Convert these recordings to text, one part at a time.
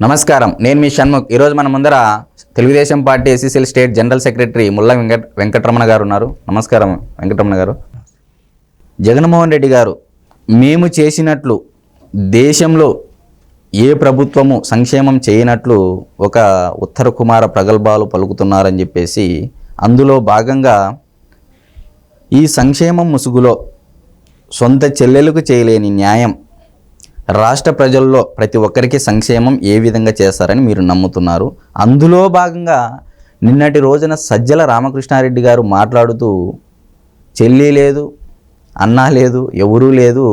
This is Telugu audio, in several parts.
నమస్కారం. నేను మీ షణ్ముఖ్. ఈరోజు మన ముందర Telugu Desam party SCCL state general secretary Mulla Venkata Venkataramana garu ఉన్నారు. నమస్కారం వెంకటరమణ గారు. జగన్మోహన్ రెడ్డి గారు మేము చేసినట్లు దేశంలో ఏ ప్రభుత్వము సంక్షేమం చేయనట్లు ఒక ఉత్తర కుమార ప్రగల్భాలు పలుకుతున్నారని చెప్పేసి అందులో భాగంగా ఈ సంక్షేమం ముసుగులో సొంత చెల్లెలకు చేయలేని న్యాయం రాష్ట్ర ప్రజల్లో ప్రతి ఒక్కరికి సంక్షేమం ఏ విధంగా చేస్తారని మీరు నమ్ముతున్నారు. అందులో భాగంగా నిన్నటి రోజున సజ్జల రామకృష్ణారెడ్డి గారు మాట్లాడుతూ చెల్లి లేదు అన్న లేదు ఎవరూ లేదు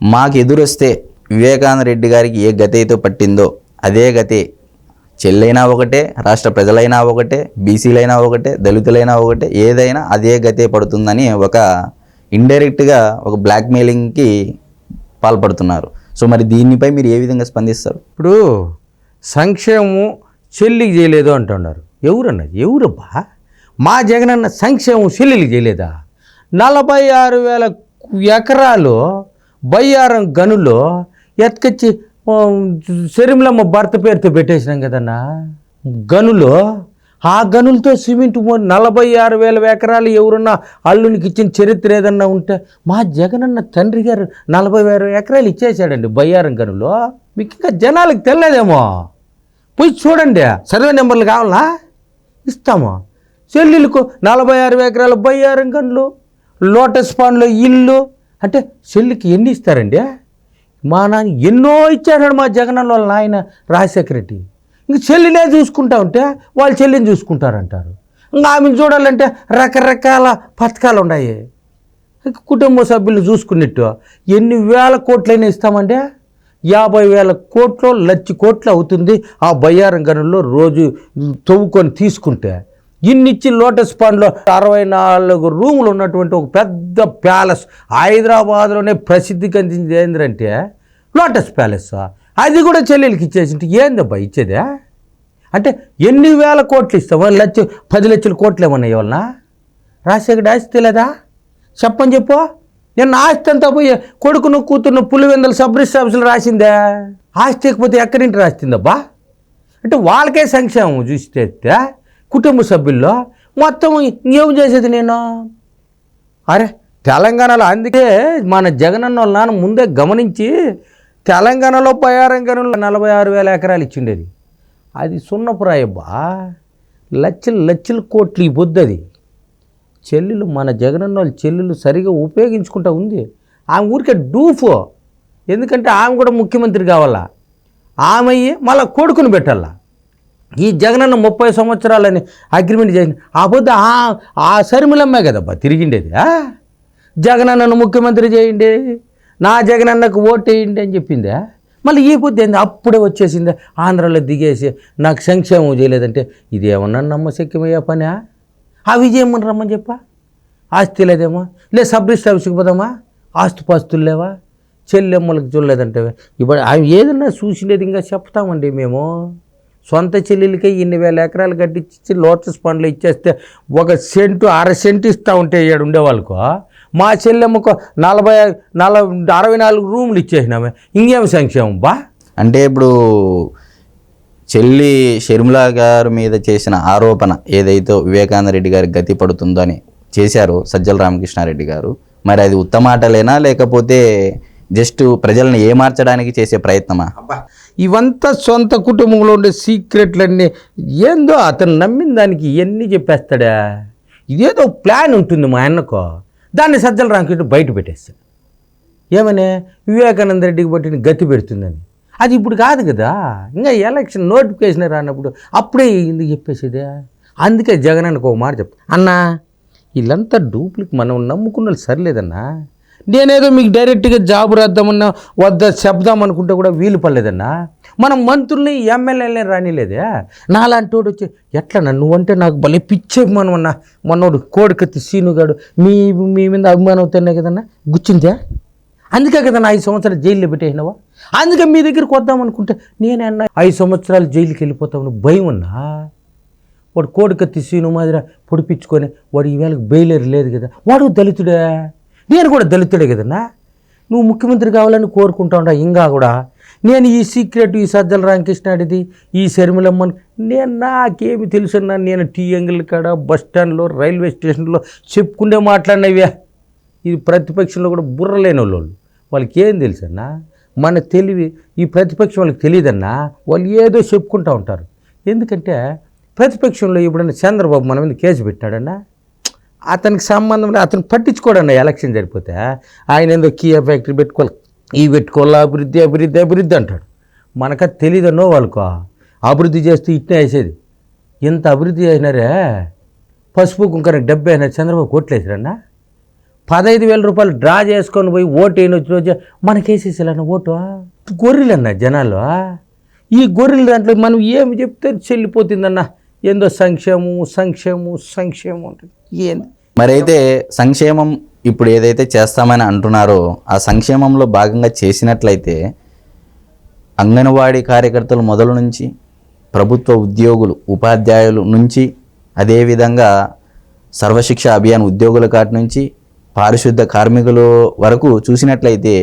మాకు ఎదురొస్తే వివేకానంద రెడ్డి గారికి ఏ గతి అయితే పట్టిందో అదే గతే. చెల్లైనా ఒకటే రాష్ట్ర ప్రజలైనా ఒకటే బీసీలైనా ఒకటే దళితులైనా ఒకటే ఏదైనా అదే గతే పడుతుందని ఒక ఇండైరెక్ట్గా ఒక బ్లాక్మెయిలింగ్కి పాల్పడుతున్నారు. సో మరి దీనిపై మీరు ఏ విధంగా స్పందిస్తారు? ఇప్పుడు సంక్షేమం చెల్లికి చేయలేదు అంటున్నారు. ఎవరన్నా? ఎవరబ్బా? మా జగనన్న సంక్షేమం చెల్లికి చేయలేదా? నలభై ఆరు వేల ఎకరాలు బయ్యారం గనుల్లో ఎత్తుకొచ్చి శరీరంలో భర్త పేరుతో పెట్టేసినాం కదన్నా. గనులో ఆ గనులతో సిమెంట్ నలభై ఆరు వేల ఎకరాలు ఎవరన్నా అల్లునికి ఇచ్చిన చరిత్ర ఏదన్నా ఉంటే మా జగనన్న తండ్రి గారు నలభై వేల ఎకరాలు ఇచ్చేసాడండి బయ్యారం గనులు. మీకు ఇంకా జనాలకు తెలియదేమో? పోయి చూడండి. సర్వే నెంబర్లు కావాలా? ఇస్తాము. చెల్లెలకు నలభై ఆరు ఎకరాల బయ్యారం గనులు లోటస్ పాన్లో ఇల్లు. అంటే చెల్లికి ఎన్ని ఇస్తారండి? మా నాన్న ఎన్నో ఇచ్చాడు మా జగనన్న వాళ్ళ నాయన రాజశేఖర రెడ్డి. ఇంక చెల్లినే చూసుకుంటా ఉంటే వాళ్ళు చెల్లిని చూసుకుంటారంటారు. ఇంకా ఆమెను చూడాలంటే రకరకాల పథకాలు ఉన్నాయి. కుటుంబ సభ్యులు చూసుకున్నట్టు ఎన్ని వేల కోట్లైనా ఇస్తామంటే యాభై వేల కోట్లు లక్ష కోట్లు అవుతుంది ఆ బయ్యారం గనుల్లో రోజు తవ్వుకొని తీసుకుంటే. ఇన్నిచ్చి లోటస్ పాండ్లో అరవై నాలుగు రూములు ఉన్నటువంటి ఒక పెద్ద ప్యాలెస్ హైదరాబాద్లోనే ప్రసిద్ధి చెందింది ఏంటంటే లోటస్ ప్యాలెస్. అది కూడా చెల్లెలకి ఇచ్చేసింటే ఏందబ్బా ఇచ్చేదే? అంటే ఎన్ని వేల కోట్లు ఇస్తామా లక్ష పది లక్షల కోట్లు ఏమన్నా ఇవ్వాలనా రాజశేఖర్ ఆస్తి లేదా? చెప్పని చెప్పు. నేను ఆస్తి అంతా పోయి కొడుకును కూతురును పులివెందల సబ్ ఆఫీసులు రాసిందే. ఆస్తి లేకపోతే నుంచి రాసిందబ్బా? అంటే వాళ్ళకే సంక్షేమం చూస్తే కుటుంబ సభ్యుల్లో మొత్తం ఏం చేసేది నేను? అరే తెలంగాణలో అందుకే మన జగనన్న వాళ్ళ నాన్న ముందే గమనించి తెలంగాణలో బయారంగంలో నలభై ఆరు వేల ఎకరాలు ఇచ్చిండేది. అది సున్నపురాయబ్బా. లచ్చలు లచ్చలు కోట్లు ఈ బొద్దు అది. చెల్లెలు మన జగనన్న వాళ్ళ చెల్లెలు సరిగా ఉపయోగించుకుంటా ఉంది. ఆమె ఊరికే డూఫో. ఎందుకంటే ఆమె కూడా ముఖ్యమంత్రి కావాలా? ఆమె మళ్ళా మళ్ళీ కొడుకుని పెట్టాలా. ఈ జగనన్న ముప్పై సంవత్సరాలని అగ్రిమెంట్ చేసిన ఆ పొద్దు ఆ ఆ సరిమిలమ్మే కదబ్బా తిరిగిండేది జగనన్నను ముఖ్యమంత్రి చేయండి నా జగనన్నకు ఓటు వేయండి అని చెప్పిందా? మళ్ళీ ఈ పొద్దు ఏంది? అప్పుడే వచ్చేసింది. ఆంధ్రాలో దిగేసి నాకు సంక్షేమం చేయలేదంటే ఇదేమన్నా నమ్మశక్యమయ్యే పనా? ఆ విజయం రమ్మని చెప్పా? ఆస్తి లేదేమో? లే సబ్ రిజిస్టర్ ఆఫీస్కి పోదామా? ఆస్తుపాస్తులు లేవా? చెల్లెమ్మలకు చూడలేదంటే ఇప్పుడు అవి ఏదన్నా చూసినది ఇంకా చెప్తామండి మేము. సొంత చెల్లెలకే ఇన్ని వేల ఎకరాలు కట్టించి లోటస్ పండ్లు ఇచ్చేస్తే ఒక సెంటు అర సెంటు ఇస్తూ ఉంటే ఏడు ఉండేవాళ్ళకో మా చెల్లెమ్మకు నలభై నలభై అరవై నాలుగు రూములు ఇచ్చేసినామే. ఇంకేం సంక్షేమం బా? అంటే ఇప్పుడు చెల్లి షర్మిల గారి మీద చేసిన ఆరోపణ ఏదైతే వివేకానంద రెడ్డి గారికి గతి పడుతుందో అని చేశారో సజ్జల రామకృష్ణారెడ్డి గారు మరి అది ఉత్తమాటలేనా లేకపోతే జస్ట్ ప్రజలను ఏమార్చడానికి చేసే ప్రయత్నమా? ఇవంతా సొంత కుటుంబంలో ఉండే సీక్రెట్లన్నీ ఏందో అతను నమ్మిన దానికి ఇవన్నీ చెప్పేస్తాడా? ఇదేదో ప్లాన్ ఉంటుంది మా అన్నకు. దాన్ని సజ్జల రామకృష్ణ బయట పెట్టేస్తాడు ఏమని? వివేకానంద రెడ్డికి పట్టిన గతి పెడుతుందని. అది ఇప్పుడు కాదు కదా. ఇంకా ఎలక్షన్ నోటిఫికేషన్ రానప్పుడు అప్పుడే ఎందుకు చెప్పేసేదే? అందుకే జగన్ అన్నకు ఒక మాట చెప్తా. అన్నా వీళ్ళంతా డూప్లిక్ మనం నమ్ముకున్న వాళ్ళు సరిలేదన్నా. నేనేదో మీకు డైరెక్ట్గా జాబ్ రాద్దామన్నా వద్ద చెప్దాం అనుకుంటే కూడా వీలు పడలేదన్నా. మనం మంత్రుల్ని ఎమ్మెల్యేలని రానిలేదే. నాలాంటి వాడు వచ్చి ఎట్లా నువ్వంటే నాకు భలే పిచ్చే మనం అన్న. మనోడు కోడికత్తి సీనుగాడు. మీ మీ మీద అభిమానం అవుతానే కదన్నా. గుచ్చిందే? అందుకే కదా నా ఐదు సంవత్సరాలు జైల్లో పెట్టేసినావా? అందుకే మీ దగ్గరికి వద్దాం అనుకుంటే నేనే ఐదు సంవత్సరాలు జైలుకి వెళ్ళిపోతామని భయం ఉన్నా వాడు కోడికత్తి సీను మాదిర పొడిపించుకొని వాడు ఈవేళకి బెయిలర్ లేదు కదా. వాడు దళితుడే? నేను కూడా దళితుడే కదన్నా. నువ్వు ముఖ్యమంత్రి కావాలని కోరుకుంటా ఉండా ఇంకా కూడా. నేను ఈ సీక్రెట్ ఈ సజ్జల రామకృష్ణాడిది ఈ శర్మిలమ్మని. నేను నాకేమి తెలుసన్నా నేను టీ కాడ బస్ స్టాండ్లో రైల్వే స్టేషన్లో చెప్పుకుంటే మాట్లాడినవే. ఇది ప్రతిపక్షంలో కూడా బుర్రలేని వాళ్ళు వాళ్ళకి ఏం తెలుసన్నా మన తెలివి ఈ ప్రతిపక్షం వాళ్ళకి తెలియదన్నా వాళ్ళు ఏదో చెప్పుకుంటూ ఉంటారు. ఎందుకంటే ప్రతిపక్షంలో ఎప్పుడన్నా చంద్రబాబు మన మీద కేసు పెట్టాడన్నా అతనికి సంబంధం అతను పట్టించుకోడన్న ఎలక్షన్ జరిపోతే ఆయన ఏందో కియా ఫ్యాక్టరీ పెట్టుకోవాలి ఈ పెట్టుకోవాలా అభివృద్ధి అభివృద్ధి అభివృద్ధి అంటాడు. మనక తెలియదన్నో వాళ్ళకు. అభివృద్ధి చేస్తూ ఇట్నే వేసేది. ఇంత అభివృద్ధి చేసినారే? పసుపు కుంకరకు డెబ్బై అయినా చంద్రబాబు కోట్లేసారన్నా పదహైదు వేల రూపాయలు డ్రా చేసుకొని పోయి ఓటు అయిన వచ్చిన రోజు మనకేసేసేలన్న ఓటు? గొర్రెలన్న జనాలు? ఈ గొర్రెల దాంట్లో మనం ఏమి చెప్తే చెల్లిపోతుందన్న? ఏందో సంక్షేమం సంక్షేమం సంక్షేమం ఉంటుంది మరైతే సంక్షేమం ఇప్పుడు ఏదైతే చేస్తామని అంటున్నారో ఆ సంక్షేమంలో భాగంగా చేసినట్లయితే అంగన్వాడీ కార్యకర్తలు మొదలు నుంచి ప్రభుత్వ ఉద్యోగులు ఉపాధ్యాయులు నుంచి అదేవిధంగా సర్వశిక్ష అభియాన్ ఉద్యోగుల కాటి నుంచి పారిశుద్ధ కార్మికులు వరకు చూసినట్లయితే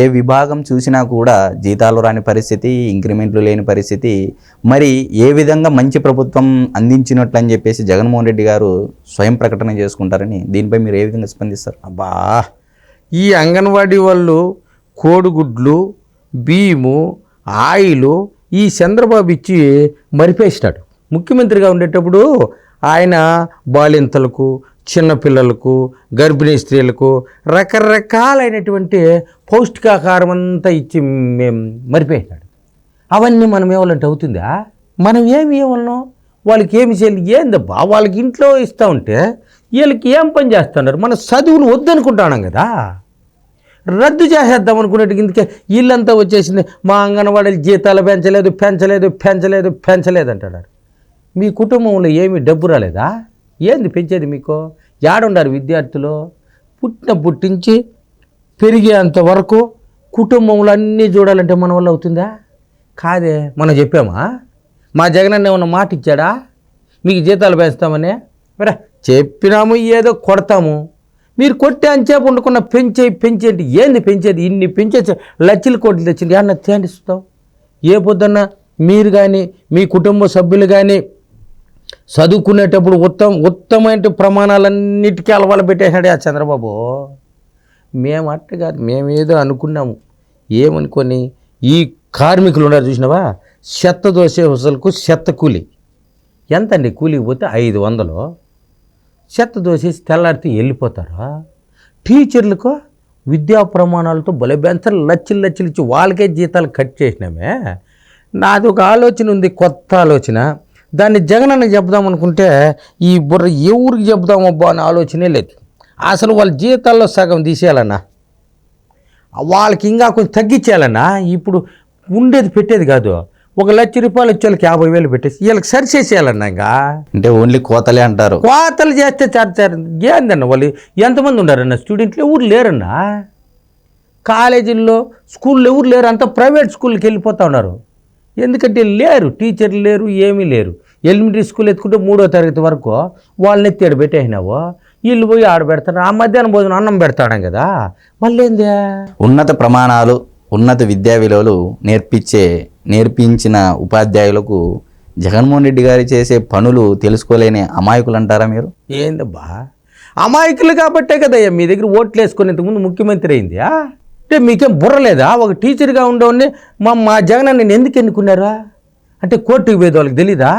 ఏ విభాగం చూసినా కూడా జీతాలు రాని పరిస్థితి ఇంక్రిమెంట్లు లేని పరిస్థితి. మరి ఏ విధంగా మంచి ప్రభుత్వం అందించినట్లు అని చెప్పేసి జగన్మోహన్ రెడ్డి గారు స్వయం ప్రకటన చేసుకుంటారని దీనిపై మీరు ఏ విధంగా స్పందిస్తారు? అబ్బా! ఈ అంగన్వాడీ వాళ్ళు కోడిగుడ్లు బియ్యము ఆయిలు ఈ చంద్రబాబు ఇచ్చి మరిపేసినాడు ముఖ్యమంత్రిగా ఉండేటప్పుడు ఆయన బాలింతలకు చిన్నపిల్లలకు గర్భిణీ స్త్రీలకు రకరకాలైనటువంటి పౌష్టికాహారం అంతా ఇచ్చి మేము మరిపేసినాడు. అవన్నీ మనం ఇవ్వాలంటే అవుతుందా? మనం ఏమి ఇవ్వలం వాళ్ళకి ఏమి చేయాలి? ఏందబ్బా? వాళ్ళకి ఇంట్లో ఇస్తూ ఉంటే వీళ్ళకి ఏం పని చేస్తున్నారు? మన చదువులు వద్దనుకుంటున్నాం కదా. రద్దు చేసేద్దాం అనుకునేట్టు ఇందుకే వీళ్ళంతా వచ్చేసింది. మా అంగన్వాడీలు జీతాలు పెంచలేదు పెంచలేదు పెంచలేదు పెంచలేదు అంటున్నారు. మీ కుటుంబంలో ఏమీ డబ్బు రాలేదా? ఏంది పెంచేది మీకు? ఏడుండారు విద్యార్థులు? పుట్టిన పుట్టించి పెరిగేంత వరకు కుటుంబంలో అన్నీ చూడాలంటే మన వల్ల అవుతుందా? కాదే మనం చెప్పామా? మా జగనన్న ఏమన్నా మాట ఇచ్చాడా? మీకు జీతాలు పెంచుతామని మరే చెప్పినాము ఏదో కొడతాము. మీరు కొట్టే అంచేపు ఉండకుండా పెంచే పెంచేది ఏంది పెంచేది? ఇన్ని పెంచే లక్షల కోట్లు తెచ్చింది. అన్న తేనిస్తావు ఏ పొద్దున్న మీరు కానీ మీ కుటుంబ సభ్యులు కానీ చదువుకునేటప్పుడు ఉత్తమ ఉత్తమైన ప్రమాణాలన్నిటికీ అలవాలు పెట్టేశాడు ఆ చంద్రబాబు. మేము అట్ట కాదు మేమేదో అనుకున్నాము. ఏమనుకొని ఈ కార్మికులు ఉన్నారు చూసినావా? చెత్త దోసే హుసలకు చెత్త కూలి. ఎంత అండి కూలికి పోతే ఐదు వందలు. చెత్త దోసేసి తెల్లారితే వెళ్ళిపోతారా? టీచర్లకు విద్యా ప్రమాణాలతో భలే లచ్చలు లచ్చలు ఇచ్చి వాళ్ళకే జీతాలు కట్ చేసినామే. నాది ఒక ఆలోచన ఉంది కొత్త ఆలోచన. దాన్ని జగనన్న చెప్దాం అనుకుంటే ఈ బుర్ర ఎవరికి చెప్దామబ్బా అనే ఆలోచనే లేదు. అసలు వాళ్ళ జీతాల్లో సగం తీసేయాలన్నా? వాళ్ళకి ఇంకా కొంచెం తగ్గించేయాలన్నా? ఇప్పుడు ఉండేది పెట్టేది కాదు. ఒక లక్ష రూపాయలు వచ్చే వాళ్ళకి యాభై వేలు పెట్టేసి వీళ్ళకి సరి చేసేయాలన్నా ఇంకా? అంటే ఓన్లీ కోతలే అంటారు. కోతలు చేస్తే చార్చారు ఏందన్న వాళ్ళు? ఎంతమంది ఉన్నారన్న? స్టూడెంట్లు ఎవరు లేరన్నా? కాలేజీల్లో స్కూల్లో ఎవరు లేరు? అంతా ప్రైవేట్ స్కూల్కి వెళ్ళిపోతా ఉన్నారు. ఎందుకంటే లేరు టీచర్లు లేరు ఏమీ లేరు. ఎలిమెంటరీ స్కూల్ ఎత్తుకుంటే మూడో తరగతి వరకు వాళ్ళని ఎత్తి పెట్టేసినావు. వీళ్ళు పోయి ఆడ పెడతారు ఆ మధ్యాహ్నం భోజనం అన్నం పెడతాడం కదా. మళ్ళీ ఏందే? ఉన్నత ప్రమాణాలు ఉన్నత విద్యా విలువలు నేర్పించే నేర్పించిన ఉపాధ్యాయులకు జగన్మోహన్ రెడ్డి గారు చేసే పనులు తెలుసుకోలేని అమాయకులు అంటారా మీరు? ఏందబ్బా? అమాయకులు కాబట్టే కదయ్యా మీ దగ్గర ఓట్లు వేసుకునేందుకు ముందు ముఖ్యమంత్రి అయింది? అంటే మీకేం బుర్రలేదా ఒక టీచర్గా ఉండేవాడిని మా మా జగన్ నేను ఎందుకు ఎన్నుకున్నారా? అంటే కోర్టుకు పోయేది వాళ్ళకి తెలీదా?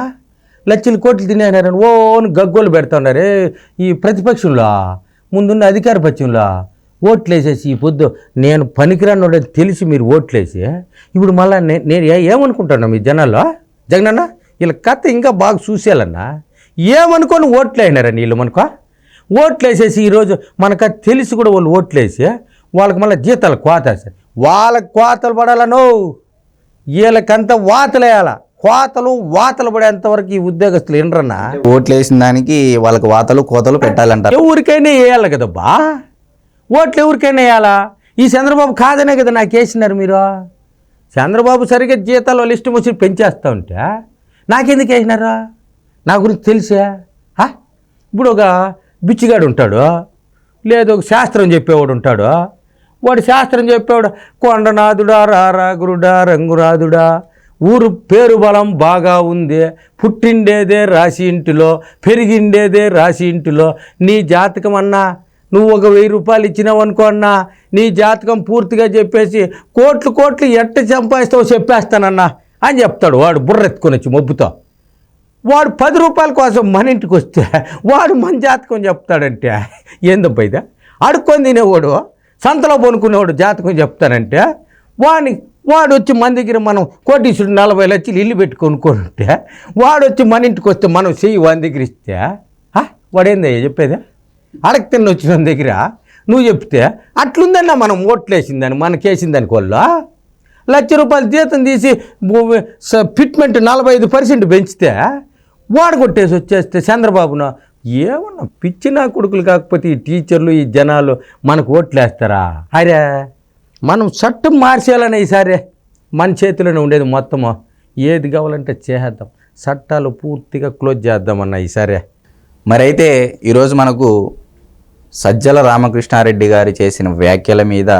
లక్షలు కోట్లు తినేనారని ఓ గగ్గోలు పెడతా ఉన్నారే ఈ ప్రతిపక్షంలో ముందున్న అధికార పక్షంలో ఓట్లేసేసి ఈ పొద్దు నేను పనికిరాని తెలిసి మీరు ఓట్లేసి ఇప్పుడు మళ్ళీ నే- నేను ఏ- ఏమనుకుంటున్నా మీ జనాల్లో? జగనన్న వీళ్ళ కథ ఇంకా బాగా చూసేయాలన్నా? ఏమనుకొని ఓట్లు అయినారని వీళ్ళు మనకో? ఓట్లు వేసేసి ఈరోజు మనకు తెలిసి కూడా వాళ్ళు ఓట్లు వేసి వాళ్ళకి మళ్ళీ జీతాలు కోత. వాళ్ళకి కోతలు పడాలనో వీళ్ళకంతా వాతలు వేయాల? కోతలు వాతలు పడేంత వరకు ఈ ఉద్యోగస్తులు వినరన్నా? ఓట్లు వేసిన దానికి వాళ్ళకి వాతలు కోతలు పెట్టాలంటారు. ఎవరికైనా వేయాలి కదబ్బా? ఓట్లు ఎవరికైనా వేయాలా? ఈ చంద్రబాబు కాదనే కదా నాకు వేసినారు మీరు. చంద్రబాబు సరిగ్గా జీతాలు వాళ్ళు ఇష్టం వచ్చి పెంచేస్తా ఉంటే నాకెందుకు వేసినారా? నా గురించి తెలిసా? ఇప్పుడు ఒక బిచ్చిగాడు ఉంటాడు లేదు ఒక శాస్త్రం చెప్పేవాడు ఉంటాడు వాడు శాస్త్రం చెప్పాడు కొండనాథుడా రారా గురుడా ఊరు పేరు బలం బాగా ఉంది. పుట్టిండేదే రాసి ఇంటిలో పెరిగిండేదే రాసి ఇంటిలో. నీ జాతకం అన్నా నువ్వు ఒక వెయ్యి రూపాయలు ఇచ్చినావు అనుకో అన్నా నీ జాతకం పూర్తిగా చెప్పేసి కోట్లు కోట్లు ఎట్ట సంపాదిస్తావు చెప్పేస్తానన్నా అని చెప్తాడు. వాడు బుర్రెత్తుకొని వచ్చి మొబ్బుతో. వాడు పది రూపాయల కోసం మన ఇంటికి వస్తే వాడు మన జాతకం చెప్తాడంటే ఏందబ్బా ఇదా? అడుక్కొని తినేవాడు. సంతలో కొనుక్కునేవాడు జాతకం చెప్తానంటే వాడిని వాడు వచ్చి మన దగ్గర మనం కోటీసుడు నలభై లక్షలు ఇల్లు పెట్టి కొనుక్కుంటే వాడు వచ్చి మన ఇంటికి వస్తే మనం చెయ్యి వాని దగ్గర ఇస్తే ఆ, వాడేందయ్యా చెప్పేది? అడగతిన్న వచ్చిన దగ్గర నువ్వు చెప్తే అట్లుందన్నా మనం ఓట్లేసిందని మనకేసిందని కొల్లా? లక్ష రూపాయల జీతం తీసి ఫిట్మెంట్ నలభై ఐదు పర్సెంట్ పెంచితే వాడు కొట్టేసి వచ్చేస్తే చంద్రబాబును ఏమన్నా పిచ్చి నా కొడుకులు కాకపోతే ఈ టీచర్లు ఈ జనాలు మనకు ఓట్లేస్తారా? అరే మనం చట్టం మార్చేయాలని ఈసారి మన చేతిలోనే ఉండేది మొత్తము. ఏది కావాలంటే చేసేద్దాం. చట్టాలు పూర్తిగా క్లోజ్ చేద్దామన్న ఈసారి. మరైతే ఈరోజు మనకు సజ్జల రామకృష్ణారెడ్డి గారు చేసిన వ్యాఖ్యల మీద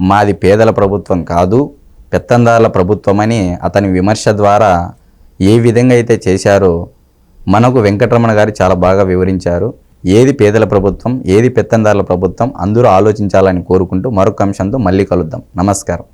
మాది పేదల ప్రభుత్వం కాదు పెత్తందారుల ప్రభుత్వం అని అతని విమర్శ ద్వారా ఏ విధంగా అయితే చేశారో మనకు వెంకటరమణ గారు చాలా బాగా వివరించారు. ఏది పేదల ప్రభుత్వం ఏది పెత్తందారుల ప్రభుత్వం అందరూ ఆలోచించాలని కోరుకుంటూ మరొక అంశంతో మళ్ళీ కలుద్దాం. నమస్కారం.